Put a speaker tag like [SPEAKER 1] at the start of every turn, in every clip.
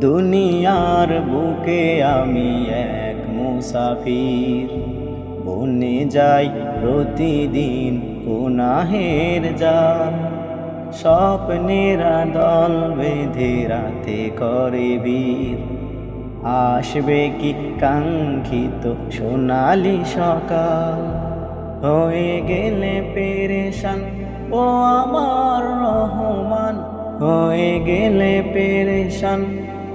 [SPEAKER 1] দুনিয়ার বুকে আমি এক মুসাফির। বনে যাই প্রতিদিন গুনাহের যান স্বপ্নেরা দল বেঁধে রাতে করে বীর। আসবে কি কাঙ্ক্ষিত সোনালি সকাল? হয়ে গেলে পেরেশান, ও আমার রহমান। হয়ে গেলে পেরেশান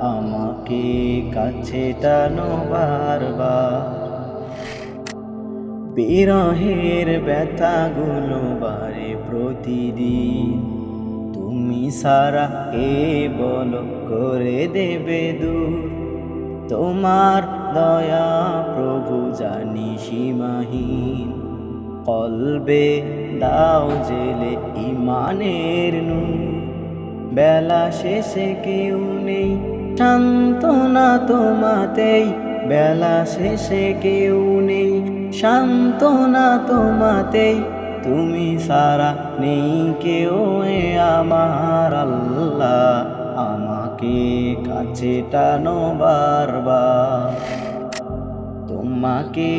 [SPEAKER 1] আমাকে কাছে টানো বারবার। বিরহের ব্যথাগুলো বারে প্রতিদিন। তুমি সারা কে বল করে দেবে দূর। তোমার দয়া প্রভু জানি সীমাহীন। কলবে দাও জেলে ইমানের নূর। বেলা শেষে কেউ নেই, সান্ত্বনা তোমাতেই। বেলা শেষে কেউ নেই, সান্ত্বনা তোমাতেই। তুমি সারা নেই কেউ এ আমার আল্লাহ, আমাকে কাছে টানো বারবার। তোমাকে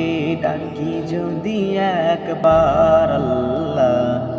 [SPEAKER 1] ডাকি যদি একবার আল্লাহ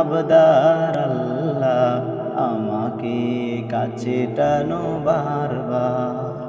[SPEAKER 1] আবদার আল্লাহ আমাকে কাছে টানো বারবার।